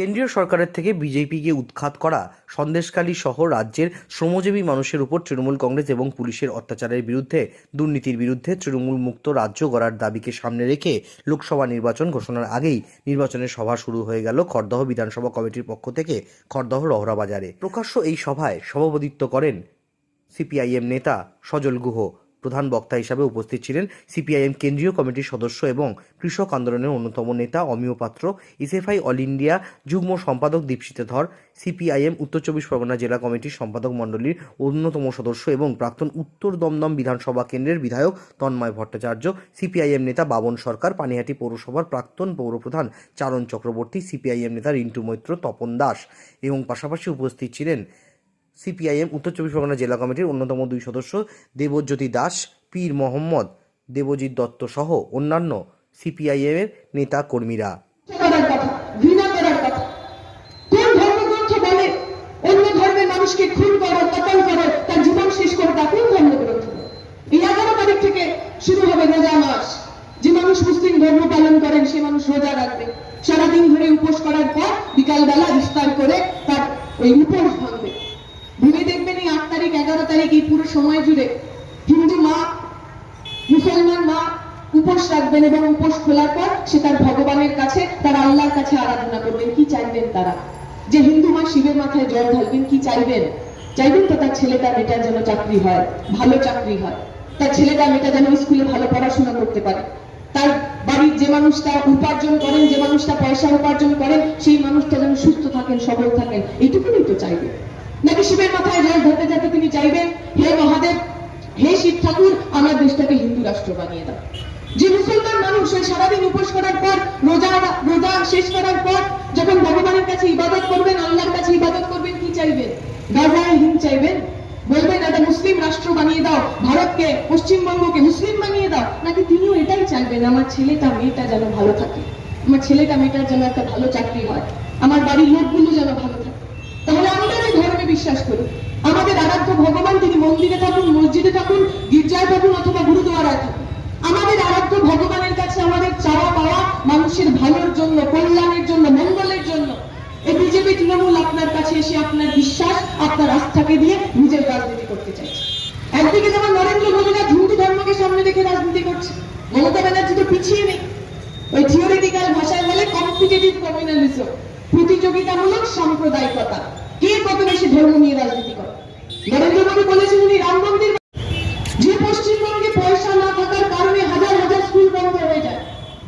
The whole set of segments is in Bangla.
কেন্দ্রীয় সরকারের থেকে বিজেপিকে উৎখাত করা সন্দেশকালী সহ রাজ্যের শ্রমজীবী মানুষের উপর তৃণমূল কংগ্রেস এবং পুলিশের অত্যাচারের বিরুদ্ধে, দুর্নীতির বিরুদ্ধে তৃণমূল মুক্ত রাজ্য গড়ার দাবিকে সামনে রেখে লোকসভা নির্বাচন ঘোষণার আগেই নির্বাচনের সভা শুরু হয়ে গেল খড়দহ বিধানসভা কমিটির পক্ষ থেকে খড়দহ রহরা বাজারে। প্রকাশ্য এই সভায় সভাপতিত্ব করেন সিপিআইএম নেতা সজল গুহ। প্রধান বক্তা হিসাবে উপস্থিত ছিলেন সিপিআইএম কেন্দ্রীয় কমিটির সদস্য এবং কৃষক আন্দোলনের অন্যতম নেতা অমিয় পাত্র ইসএফআই অল ইন্ডিয়া যুগ্ম সম্পাদক দীপশিতা ধর, সিপিআইএম উত্তর চব্বিশ পরগনা জেলা কমিটির সম্পাদক মণ্ডলীর অন্যতম সদস্য এবং প্রাক্তন উত্তর দমদম বিধানসভা কেন্দ্রের বিধায়ক তন্ময় ভট্টাচার্য, সিপিআইএম নেতা বাবন সরকার, পানিহাটি পৌরসভার প্রাক্তন পৌরপ্রধান চারণ চক্রবর্তী, সিপিআইএম নেতা রিন্টু মৈত্র, তপন দাস। এবং পাশাপাশি উপস্থিত ছিলেন সিপিআইএম, উত্তর চব্বিশ পরগনা জেলা কমিটির অন্যতম দুই সদস্য দেবজ্যোতি দাস, পীর মোহাম্মদ দেবজিৎ দত্ত সহ অন্যান্য সিপিআইএমের নেতা কর্মীরা। মানুষ মুসলিম ধর্ম পালন সারাদিন ধরে উপোস করার পর বিকালবেলা ইফতার করে তার ওই উপোস ভাঙবে। ভেবে দেখবেন এই আট তারিখ, এগারো তারিখ এই পুরো সময় জুড়ে হিন্দু মা, মুসলমান মা উপোস রাখবেন এবং উপোস খোলার পর সে তার ভগবানের কাছে, তার আল্লাহর কাছে আরাধনা করবেন। কি চাইবেন তারা? যে হিন্দু মা শিবের মাথায় জল ঢালবেন, কি চাইবেন? চাইবেন তো তার ছেলেটা মেয়েটার যেন চাকরি হয়, ভালো চাকরি হয়। তার ছেলেটা মেয়েটা যেন স্কুলে ভালো পড়াশোনা করতে পারে। তার বাড়ির যে মানুষটা উপার্জন করেন, যে মানুষটা পয়সা উপার্জন করেন, সেই মানুষটা যেন সুস্থ থাকেন, সবল থাকেন এইটুকুনি তো চাইবেন। নাকি শিবের মাথায় জল ধরতে যেতে তিনি চাইবেন? হে মহাদেব, হে শিব ঠাকুর, আমার দেশটাকে হিন্দু রাষ্ট্র বানিয়ে দাও। যে মুসলমান মানুষ ওই সারাদিন উপোস করার পর, রোজা রোজা শেষ করার পর, যখন ভগবানের কাছে ইবাদত করবেন, আল্লাহর কাছে ইবাদত করবেন, কি চাইবেন? গাজায় হিন্দ চাইবেন? বলবেন একটা মুসলিম রাষ্ট্র বানিয়ে দাও, ভারতকে, পশ্চিমবঙ্গকে মুসলিম বানিয়ে দাও। নাকি তিনিও এটাই চাইবেন, আমার ছেলেটা, মেয়েটা যেন ভালো থাকে? আমার ছেলেটা, মেয়েটার যেন একটা ভালো চাকরি হয়। আমার বাড়ির লোকগুলো যেন ভালো থাকে তাহলে আমরা যে ধর্মে বিশ্বাস করি আমাদের আরাধ্য ভগবান তিনি মন্দিরে থাকুন, মসজিদে থাকুন, গির্জায় থাকুন অথবা গুরুদুয়ারায় থাকুন। আমাদের আরাধ্য ভগবানের কাছে আমাদের চাওয়া পাওয়া মানুষের ভালোর জন্য, কল্যাণের জন্য, মঙ্গলের জন্য। এই বিজেপি তৃণমূল আপনার কাছে এসে আপনার বিশ্বাস, আপনার আস্থাকে দিয়ে নিজের রাজনীতি করতে চাইছে। একদিকে যেমন নরেন্দ্র মোদীরা হিন্দু ধর্মকে সামনে রেখে রাজনীতি করছে, মমতা ব্যানার্জি তো পিছিয়ে নেই। ওই থিওরিটিক্যাল ভাষায় বলে কম্পিটিটিভ কমিউনালিজম প্রতিযোগিতামূলক সাম্প্রদায়িকতা। কে কত বেশি ধর্ম নিয়ে রাজনীতি করে? নরেন্দ্র মোদী বলেছেন উনি রাম মন্দির যে পশ্চিমবঙ্গে পয়সা না থাকার কারণে হাজার হাজার স্কুল বন্ধ হয়ে যায়।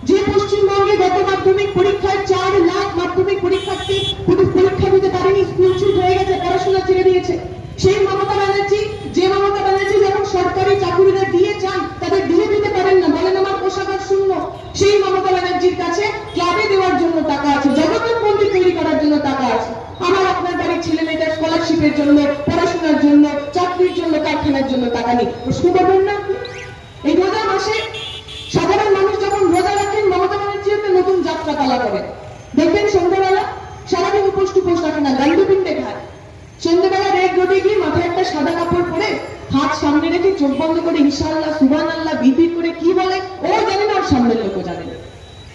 যে পশ্চিমবঙ্গে গত মাধ্যমিক পরীক্ষায় চার লাখ মাধ্যমিক পরীক্ষার্থী পরীক্ষা দিতে পারেনি, স্কুল ছুট হয়ে গেছে, পড়াশোনা ছেড়ে দিয়েছে। সেই মমতা ব্যানার্জি যে মমতা ব্যানার্জি যখন সরকারি চাকুরিরা দিয়ে চান তাদের দিয়ে দিতে পারেন না। বলেন আমার পোশাকার শূন্য। সেই মমতা ব্যানার্জির কাছে ক্লাবে দেওয়ার জন্য টাকা আছে জগন্নাথ মন্দির তৈরি করার জন্য টাকা আছে আমার আপনার বাড়ির ছেলে স্কলারশিপের জন্য, পড়াশোনার জন্য, চাকরির জন্য, কারখানার জন্য টাকা নেই। প্রশ্ন করবেন না এই রোজা মাসে সাধারণ মানুষ যখন রোজা রাখেন, মমতা ব্যানার্জি একটা নতুন যাত্রা পালা করেন। দেখবেন সন্ধ্যাবেলা সারাদিন উপোস টুপোস রাখে না গান্ডুপিণ্ডে খায়। সন্ধ্যাবেলা রেড রোডে গিয়ে মাথায় একটা সাদা কাপড় পরে হাত সামনে রেখে চোখ বন্ধ করে ইনশাআল্লাহ সুবান আল্লাহ বিপির করে কি বলে, ও জানে না আর সামনের লোকও জানে না।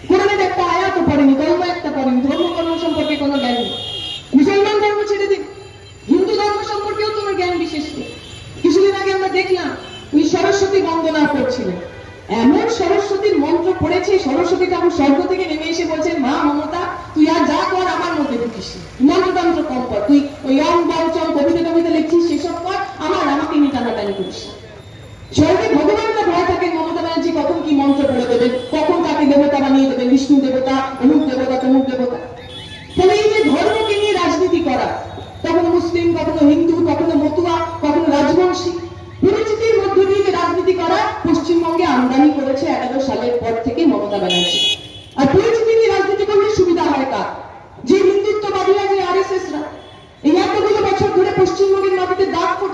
কোরআনের একটা আয়াত পড়েনি, কলম একটা পড়েনি ধর্ম কর্ম সম্পর্কে কোনো জ্ঞান নেই মুসলমান ধর্ম ছেড়ে দিন হিন্দু ধর্ম সম্পর্কেও তোমার জ্ঞান বিশেষ নেই কিছুদিন আগে আমরা দেখলাম উনি সরস্বতী বন্দনা করছিলেন। এমন সরস্বতীর মন্ত্র পড়েছে, সরস্বতী ঠাকুর স্বর্গ থেকে নেমে এসে বলছেন, মা মমতা, তুই আর যা কর আমার মধ্যে ঢুকিস মন্ত্রতন্ত্র কম কর। তুই ওই অং বং চং, কবিতা কবিতা লিখছিস, সেসব কর, আমার আমাকে নিয়ে টানাটানি করিস স্বর্গে ভগবানরা ভয় থাকেন মমতা ব্যানার্জি কখন কি মন্ত্র পড়ে দেবেন? কখন তাকে দেবতা বানিয়ে দেবেন? বিষ্ণু দেবতা, অমুক দেবতা, তমুক দেবতা। তাহলে এই যে ধর্মকে নিয়ে রাজনীতি করা, কখনো মুসলিম, কখনো হিন্দু, কখনো মতুয়া, কখনো রাজবংশী তারা পশ্চিমবঙ্গে আমদানি করেছে একাদশ সালের পর থেকে মমতা ব্যানার্জি। আর পরিস্থিতি রাজনীতি করলে সুবিধা হয় কার? যে হিন্দুত্ববাদীরা যে আর এস এস রা, এই এতগুলো বছর ধরে পশ্চিমবঙ্গে